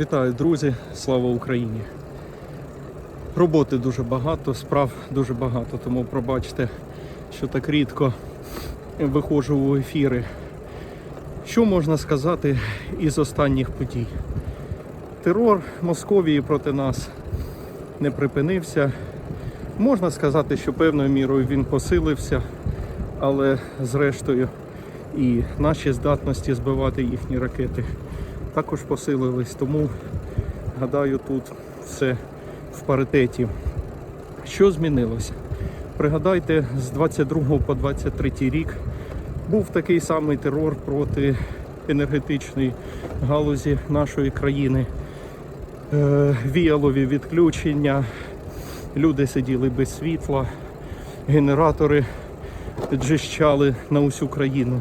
Вітаю, друзі! Слава Україні! Роботи дуже багато, справ дуже багато, тому пробачте, що так рідко виходжу у ефіри. Що можна сказати із останніх подій? Терор Московії проти нас не припинився. Можна сказати, що певною мірою він посилився, але зрештою і наші здатності збивати їхні ракети також посилились. Тому гадаю, тут все в паритеті. Що змінилося? Пригадайте, з 22 по 23 рік був такий самий терор проти енергетичної галузі нашої країни. Е, Віялові відключення, люди сиділи без світла, генератори джищали на усю країну.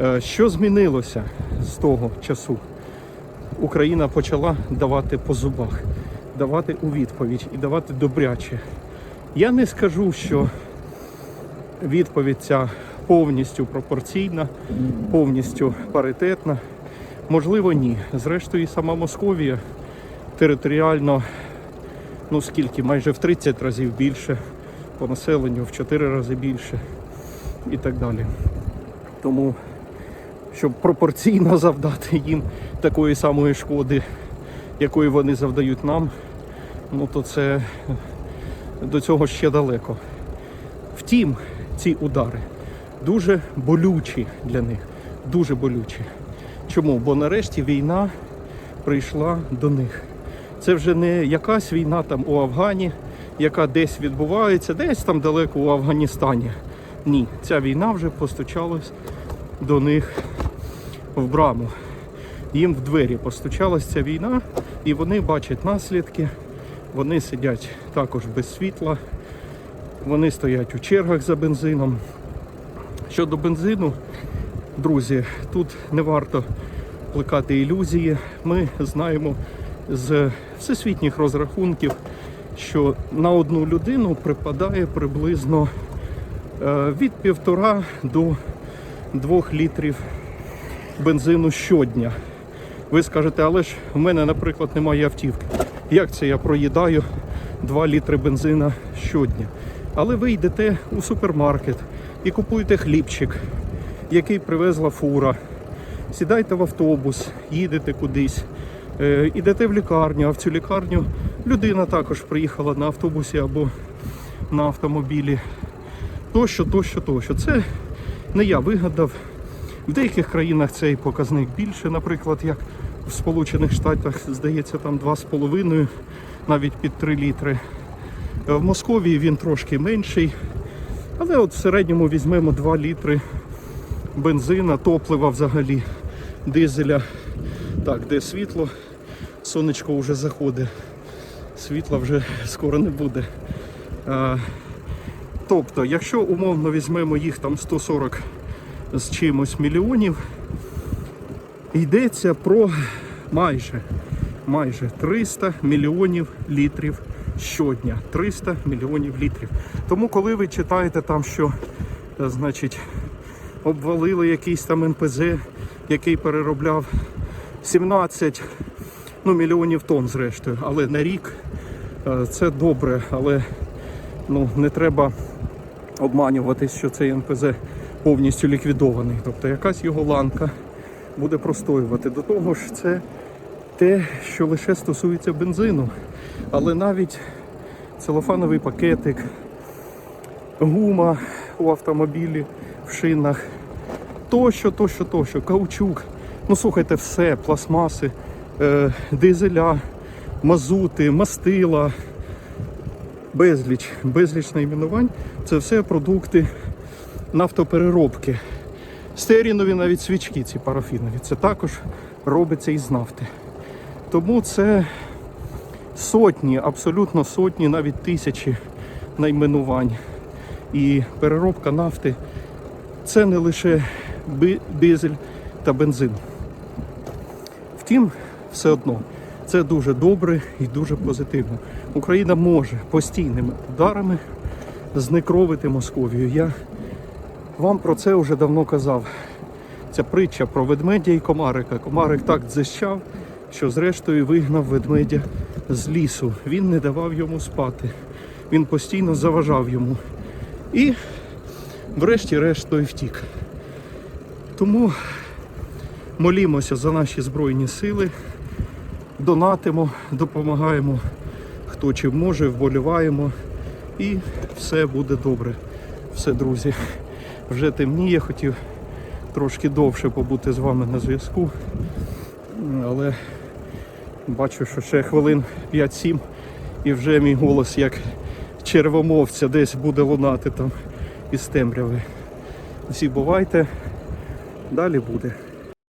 Е, Що змінилося з того часу? Україна почала давати по зубах, давати у відповідь і давати добряче. Я не скажу, що відповідь ця повністю пропорційна, повністю паритетна. Можливо, ні. Зрештою, і сама Московія територіально, ну скільки, майже в 30 разів більше, по населенню в 4 рази більше і так далі. Тому щоб пропорційно завдати їм такої самої шкоди, якої вони завдають нам, ну то це до цього ще далеко. Втім, ці удари дуже болючі для них, дуже болючі. Чому? Бо нарешті війна прийшла до них. Це вже не якась війна там у Афгані, яка десь відбувається, десь там далеко у Афганістані. Ні, ця війна вже постучалась до них в браму. Їм в двері постучалась ця війна, і вони бачать наслідки. Вони сидять також без світла, вони стоять у чергах за бензином. Щодо бензину, друзі, тут не варто плекати ілюзії. Ми знаємо з всесвітніх розрахунків, що на одну людину припадає приблизно е, від півтора до двох літрів бензину щодня. Ви скажете, але ж в мене, наприклад, немає автівки. Як це я проїдаю 2 літри бензина щодня? Але ви йдете у супермаркет і купуєте хлібчик, який привезла фура. Сідайте в автобус, їдете кудись, е, ідете в лікарню, а в цю лікарню людина також приїхала на автобусі або на автомобілі. Тощо, тощо, тощо. Це не я вигадав. В деяких країнах цей показник більше, наприклад, як в Сполучених Штатах, здається, там 2,5, навіть під 3 літри. Е, В Московії він трошки менший, але от в середньому візьмемо 2 літри бензина, топлива взагалі, дизеля. Так, де світло, сонечко вже заходить, світла вже скоро не буде. А, тобто, якщо умовно візьмемо їх там 140 з чимось мільйонів, йдеться про майже, майже 300 мільйонів літрів щодня. 300 мільйонів літрів. Тому коли ви читаєте там, що е, значить, обвалили якийсь там НПЗ, який переробляв 17 ну, мільйонів тонн зрештою, але на рік е, це добре, але ну, не треба обманюватись, що цей НПЗ повністю ліквідований. Тобто якась його ланка буде простоювати. До того ж, це те, що лише стосується бензину. Але навіть целофановий пакетик, гума у автомобілі, в шинах, тощо, тощо, тощо, каучук. Ну слухайте, все, пластмаси, е, дизеля, мазути, мастила, безліч, безліч найменувань. Це все продукти нафтопереробки. Стерінові навіть свічки, ці парафінові, це також робиться із нафти. Тому це сотні, абсолютно сотні, навіть тисячі найменувань. І переробка нафти це не лише дизель та бензин. Втім, все одно це дуже добре і дуже позитивно. Україна може постійними ударами знекровити Московію. Я вам про це вже давно казав. Ця притча про ведмедя і комарика. Комарик так дзищав, що зрештою вигнав ведмедя з лісу. Він не давав йому спати. Він постійно заважав йому. І врешті-решт той втік. Тому молімося за наші Збройні сили, донатимо, допомагаємо хто чим може, вболіваємо. І все буде добре. Все, друзі. Вже темніє, хотів трошки довше побути з вами на зв'язку. Але бачу, що ще хвилин 5-7 і вже мій голос як червомовця десь буде лунати там із темряви. Всі бувайте, далі буде.